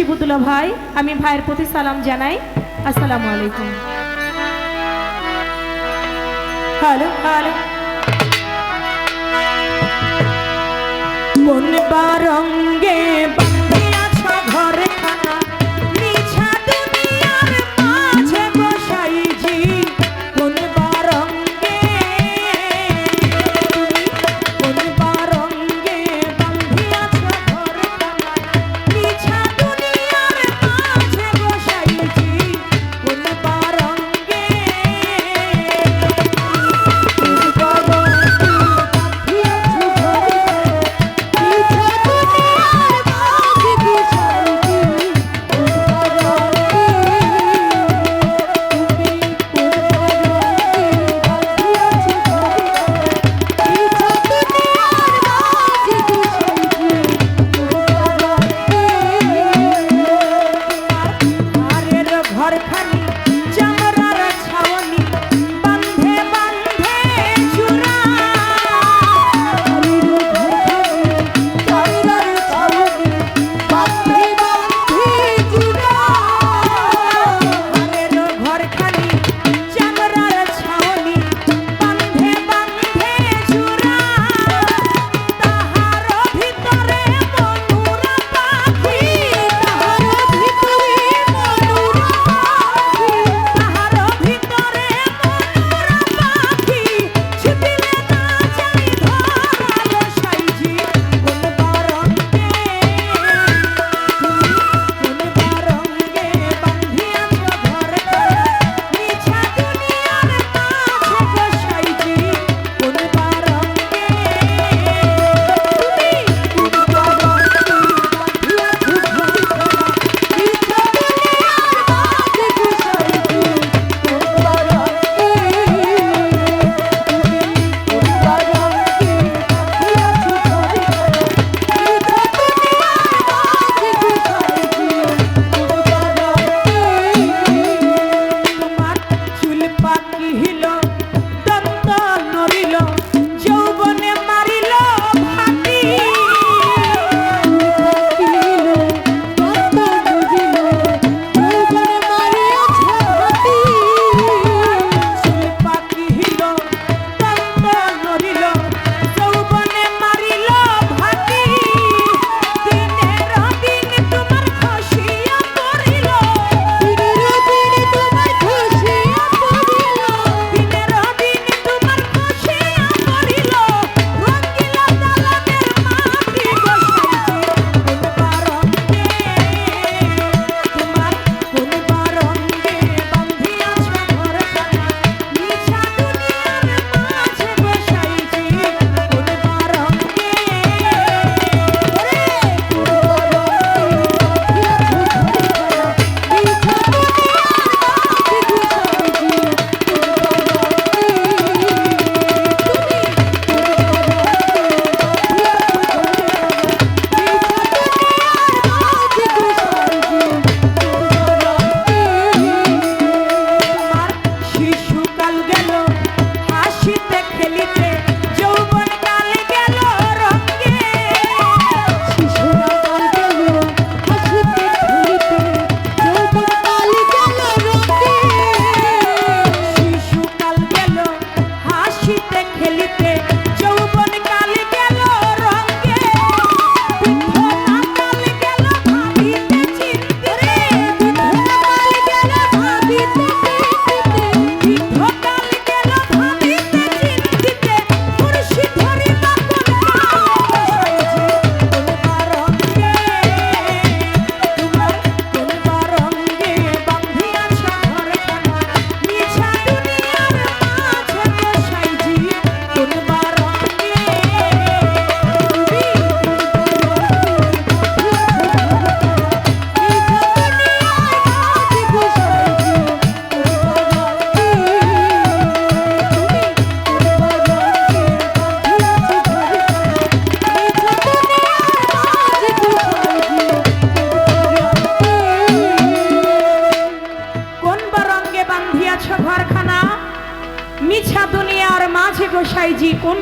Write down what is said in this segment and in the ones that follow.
শিবুদুল্লা ভাই আমি ভাইয়ের প্রতি সালাম জানাই। আসসালামু আলাইকুম। Hello hello. মন বারঙ্গে বা One.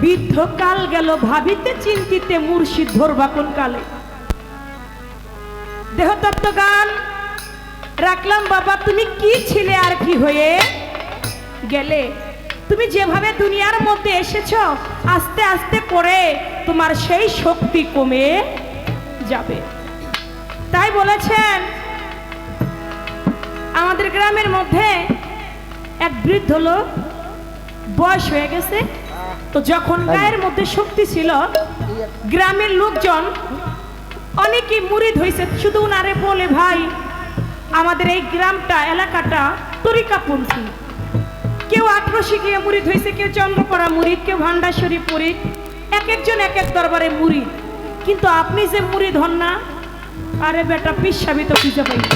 বৃদ্ধ কাল গেল ভাবিতে চিন্তিতে মুর্শিদ ধরবা কোন কালে। দেহতত্ত্ব গান। রাখলাম বাবা, তুমি কি ছিলে আর কি হয়ে গেলে? তুমি যেভাবে দুনিয়ার মধ্যে এসেছ, আস্তে আস্তে করে তোমার সেই শক্তি কমে যাবে। তাই বলেছেন, আমাদের গ্রামের মধ্যে এক বৃদ্ধ লোক বয়স হয়ে গেছে তো যখন গায়ের মধ্যে শক্তি ছিল গ্রামের লোকজন অনেকেই মুড়িদ হয়েছে শুধু উনারে বলে ভাই আমাদের এই গ্রামটা এলাকাটা তরিকাপন্থী কেউ আটরসি গিয়ে মুড়িদ হয়েছে কেউ চন্দ্রকরা মুড়িদ কেউ ভান্ডাশ্বরী মুড়িদ এক একজন এক এক দরবারে মুড়িদ কিন্তু আপনি যে মুড়িদ হন না আরে বেটা পিসাবি তো খুঁজে পাই না।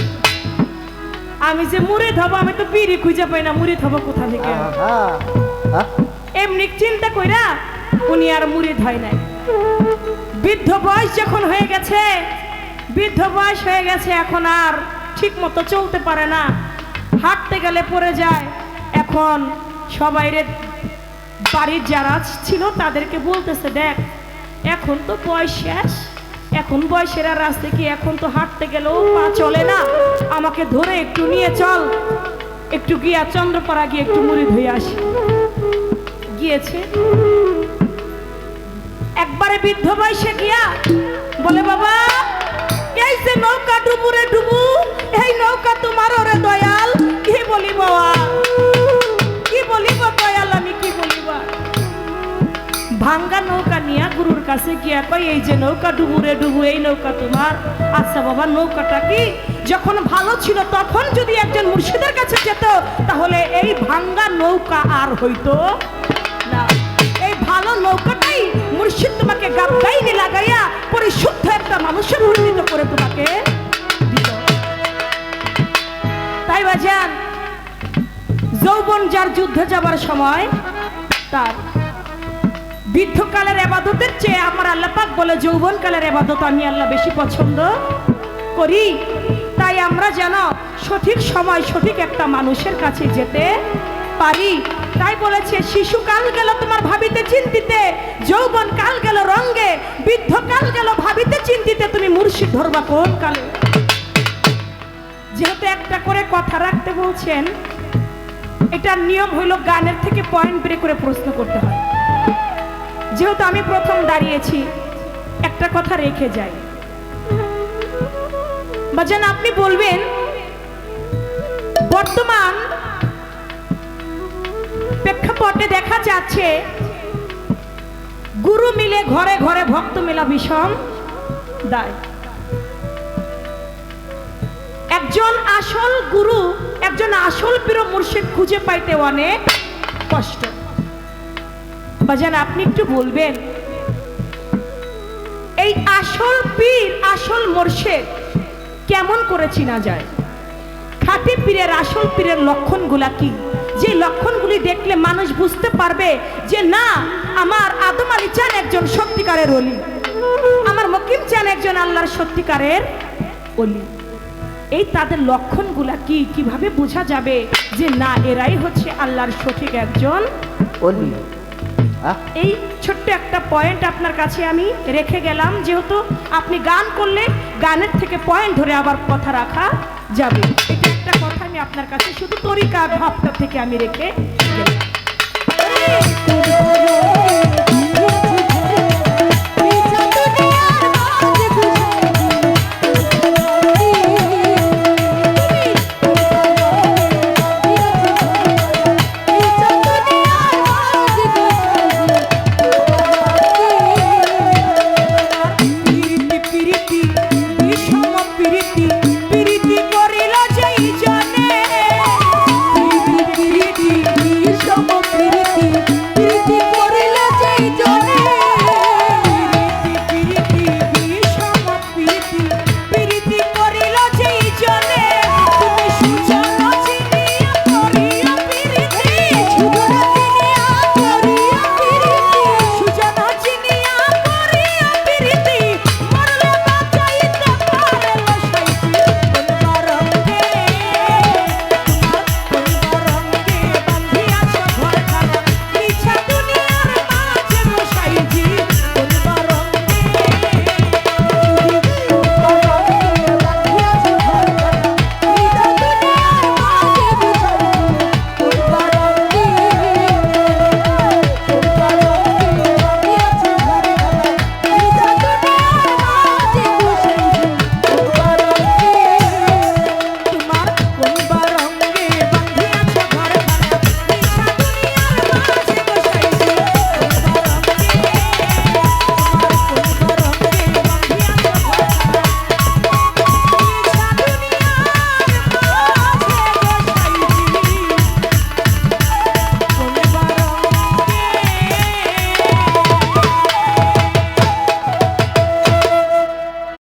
আমি যে মুড়িদ হব আমি তো বিড়ি খুঁজে পাই না মুড়িদ হব কোথা থেকে? এমনি চিন্তা কইরা উনি আর মুড়িদ হয় নাই। বৃদ্ধ বয়স যখন হয়ে গেছে, বৃদ্ধ বয়স হয়ে গেছে, এখন আর ঠিক মতো চলতে পারে না। হাঁটতে গেলে পড়ে যায়। এখন সবাইরে বাড়ির যারা ছিল তাদেরকে বলতেছে, দেখ, এখন তো বয়স শেষ। এখন বয়সের আর রাস্তা কি এখন তো হাঁটতে গেলেও পা চলে না? আমাকে ধরে একটু নিয়ে চল। একটু গিয়া চন্দ্রপাড়া গিয়ে একটু মুড়ি ধুয়ে আসি। গিয়েছে। একবারে বৃদ্ধ বয়সে গিয়া বলে, বাবা, এই যে নৌকা ডুবুরে ডুবু এই নৌকা তোমার ওরে দয়াল, কি বলি বাবা? কি বলিব দয়াল, আমি কি বলিব ভাঙ্গা নৌকা নিয়া গুরুর কাছে গিয়া কই এই যে নৌকা ডুবুরে ডুবু এই নৌকা তোমার। আচ্ছা বাবা, নৌকাটা কি? যখন ভালো ছিল, তখন যদি একজন মুর্শিদের কাছে যেত, তাহলে এই ভাঙ্গা নৌকা আর হইতো মানুষের পরিণত করে তোমাকে। দিল তাই বাজান, যৌবন যার যুদ্ধে যাবার সময়, তার বৃদ্ধকালের আবাদতের চেয়ে আমার আল্লাহ পাক বলে যৌবনকালের আবাদত আমি আল্লাহ বেশি পছন্দ করি। তাই আমরা যেন সঠিক সময় সঠিক একটা মানুষের কাছে যেতে পারি। তাই বলেছে শিশুকাল গেল তোমার ভাবিতে চিন্তিতে, যৌবন কাল গেল রঙ্গে, বৃদ্ধ কাল গেল ভাবিতে চিন্তিতে, তুমি মুর্শিদ ধরবা কোন কালে? যেহেতু একটা করে কথা রাখতে বলছেন, এটার নিয়ম হইল গানের থেকে পয়েন্ট বের করে প্রশ্ন করতে হয়। যেহেতু আমি প্রথম দাঁড়িয়েছি, একটা কথা রেখে যাই। বাজান আপনি বলবেন, বর্তমান প্রেক্ষাপটে দেখা যাচ্ছে। গুরু মিলে ঘরে ঘরে ভক্ত মেলা বিষম দায়। একজন আসল গুরু, একজন আসল প্রিয় মুর্শিদ খুঁজে পাইতে অনেক কষ্ট। বাজান, আপনি একটু বলবেন, এই আসল পীর, আসল মোর্শেদ কেমন করে চিনা যায়? খাঁটি পীরের, আসল পীরের লক্ষণগুলা কি? যে লক্ষণগুলি দেখলে মানুষ বুঝতে পারবে যে না আমার আদম আলী চান একজন সত্যিকারের অলি। আমার মকিম চান একজন আল্লাহর সত্যিকারের অলি। এই তাদের লক্ষণগুলা কি কীভাবে বোঝা যাবে যে না এরাই হচ্ছে আল্লাহর সঠিক একজন অলি? হ্যাঁ? এই ছোট্ট একটা পয়েন্ট আপনার কাছে আমি রেখে গেলাম যেহেতু আপনি গান করলে গানের থেকে পয়েন্ট ধরে আবার কথা রাখা যাবে। এটা আপনার কাছে শুধু তরিকা ভাবটা থেকে আমি রেখে